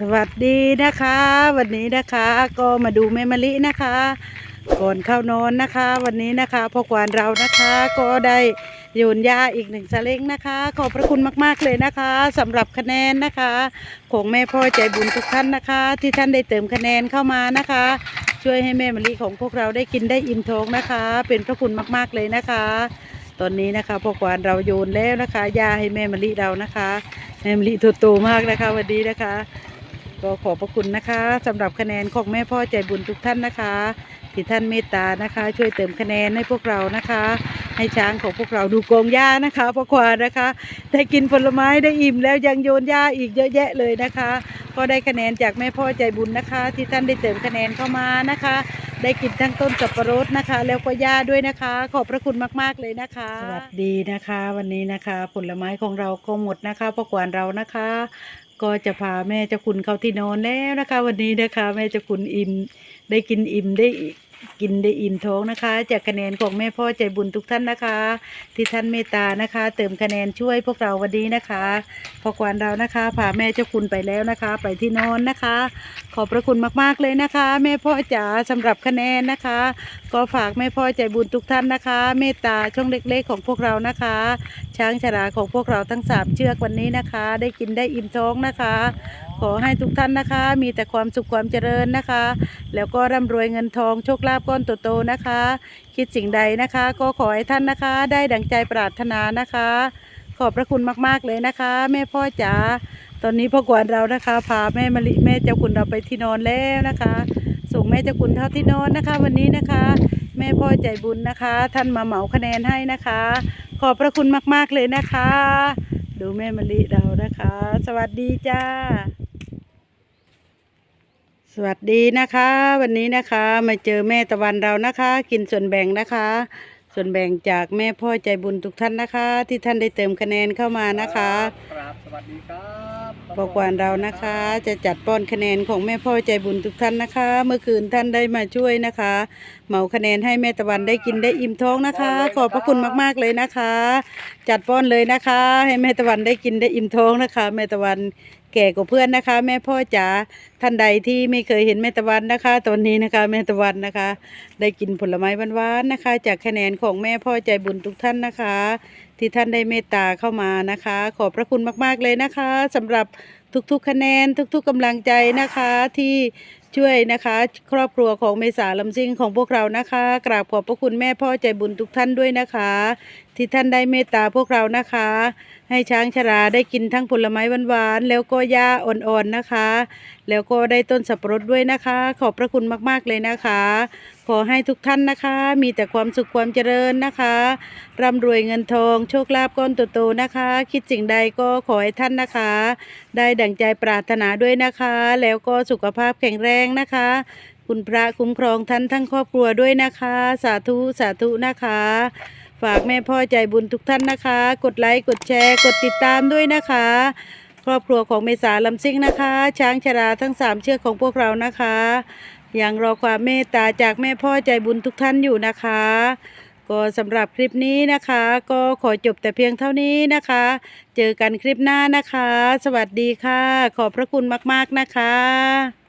สวัสดีนะคะ วันนี้นะคะก็มาดูแม่มะลินะคะ ก่อนเข้านอนนะคะ วันนี้นะคะพ่อกวานเรานะคะ ก็ได้โยนยาอีกหนึ่งสเล้งนะคะ ขอบพระคุณมากๆเลยนะคะสำหรับคะแนนนะคะ ของแม่พ่อใจบุญทุกท่านนะคะ ที่ท่านได้เติมคะแนนเข้ามานะคะ ช่วยให้แม่มะลิของพวกเราได้กินได้อิ่มท้องนะคะ เป็นพระคุณมากๆเลยนะคะ ตอนนี้นะคะพ่อกวานเราโยนแล้วนะคะยาให้แม่มะลิเรานะคะแม่มะลิตัวโตมากนะคะวันนี้นะคะ ก็ขอบพระคุณนะคะสำหรับคะแนนของแม่พ่อใจบุญทุกท่านนะคะ ที่ท่านเมตตานะคะ ช่วยเติมคะแนนให้พวกเรานะคะ ให้ช้างของพวกเราดูโกงหญ้านะคะพ่อควานนะคะได้กินผลไม้ได้อิ่มแล้วยังโยนหญ้าอีกเยอะแยะเลยนะคะ ก็ได้คะแนนจากแม่พ่อใจบุญนะคะ ที่ท่านได้เติมคะแนนเข้ามานะคะ ได้กินทั้งต้นสับปะรดนะคะ แล้วก็หญ้าด้วยนะคะ ขอบพระคุณมากๆเลยนะคะ สวัสดีนะคะ วันนี้นะคะ ผลไม้ของเราก็หมดนะคะพ่อควานเรานะคะ ก็จะพาแม่เจ้าคุณเข้าที่นอนแล้วนะคะ วันนี้นะคะ แม่เจ้าคุณอิ่มได้กินอิ่มได้กินได้อิ่มท้องนะคะ จากคะแนนของแม่พ่อใจบุญทุกท่านนะคะ ที่ท่านเมตตานะคะ เติมคะแนนช่วยพวกเราวันนี้นะคะ พอกวานเรานะคะพาแม่เจ้าคุณไปแล้วนะคะ ไปที่นอนนะคะ ขอบพระคุณมากๆเลยนะคะ แม่พ่อจ๋าสำหรับคะแนนนะคะ ก็ฝากแม่พ่อใจบุญทุกท่านนะคะ เมตตาช่องเล็กๆของพวกเรานะคะ ช้างชราของพวกเราทั้งสามเชือกวันนี้นะคะ ได้กินได้อิ่มท้องนะคะขอให้ทุกท่านนะคะ มีแต่ความสุขความเจริญนะคะ แล้วก็ร่ำรวยเงินทองโชคลาภก้อนโตๆนะคะ คิดสิ่งใดนะคะ ก็ขอให้ท่านนะคะ ได้ดังใจปรารถนานะคะ ขอบพระคุณมากๆเลยนะคะ แม่พ่อจ๋าตอนนี้พ่อกวนเรานะคะ พาแม่มะลิแม่เจ้าคุณเราไปที่นอนแล้วนะคะ ส่งแม่เจ้าคุณเท่าที่นอนนะคะ วันนี้นะคะ แม่พ่อใจบุญนะคะ ท่านมาเหมาคะแนนให้นะคะ ขอบพระคุณมากๆเลยนะคะ ดูแม่มะลิเรานะคะ สวัสดีจ้า สวัสดีนะคะ วันนี้นะคะมาเจอแม่ตะวันเรานะคะ กินส่วนแบ่งนะคะ ส่วนแบ่งจากแม่พ่อใจบุญทุกท่านนะคะ ที่ท่านได้เติมคะแนนเข้ามานะคะครับสวัสดีครับบอกวานเรานะคะ จะจัดป้อนคะแนนของแม่พ่อใจบุญทุกท่านนะคะ เมื่อคืนท่านได้มาช่วยนะคะ เหมาคะแนนให้แม่ตะวันได้กินได้อิ่มท้องนะคะ ขอบพระคุณมากๆเลยนะคะ จัดป้อนเลยนะคะ ให้แม่ตะวันได้กินได้อิ่มท้องนะคะ แม่ตะวัน แก่กว่าเพื่อนนะคะ แม่พ่อจ๋าท่านใดที่ไม่เคยเห็นแม่ตะวันนะคะ ตอนนี้นะคะ แม่ตะวันนะคะ ได้กินผลไม้หวานๆนะคะ จากคะแนนของแม่พ่อใจบุญทุกท่านนะคะ ที่ท่านได้เมตตาเข้ามานะคะ ขอบพระคุณมากๆเลยนะคะสำหรับทุกๆคะแนนทุกๆกำลังใจนะคะที่ช่วยนะคะ ครอบครัวของเมษาลำซิ่งของพวกเรานะคะ กราบขอบพระคุณแม่พ่อใจบุญทุกท่านด้วยนะคะ ที่ท่านได้เมตตาพวกเรานะคะ ให้ช้างชราได้กินทั้งผลไม้หวานๆแล้วก็หญ้าอ่อนๆนะคะ แล้วก็ได้ต้นสับปะรดด้วยนะคะ ขอบพระคุณมากๆเลยนะคะ ขอให้ทุกท่านนะคะ มีแต่ความสุขความเจริญนะคะร่ำรวยเงินทองโชคลาภก้อนโตๆนะคะ คิดสิ่งใดก็ขอให้ท่านนะคะ ได้ดั่งใจปรารถนาด้วยนะคะ แล้วก็สุขภาพแข็งแรงนะคะ คุณพระคุ้มครองท่านทั้งครอบครัวด้วยนะคะ สาธุสาธุนะคะ ฝากแม่พ่อใจบุญทุกท่านนะคะ กดไลค์กดแชร์ กดติดตามด้วยนะคะ ครอบครัวของเมษาลำซิ่งนะคะ ช้างชราทั้งสามเชือกของพวกเรานะคะยังรอความเมตตาจากแม่พ่อใจบุญทุกท่านอยู่นะคะ ก็สำหรับคลิปนี้นะคะ ก็ขอจบแต่เพียงเท่านี้นะคะ เจอกันคลิปหน้านะคะ สวัสดีค่ะ ขอบพระคุณมาก ๆ นะคะ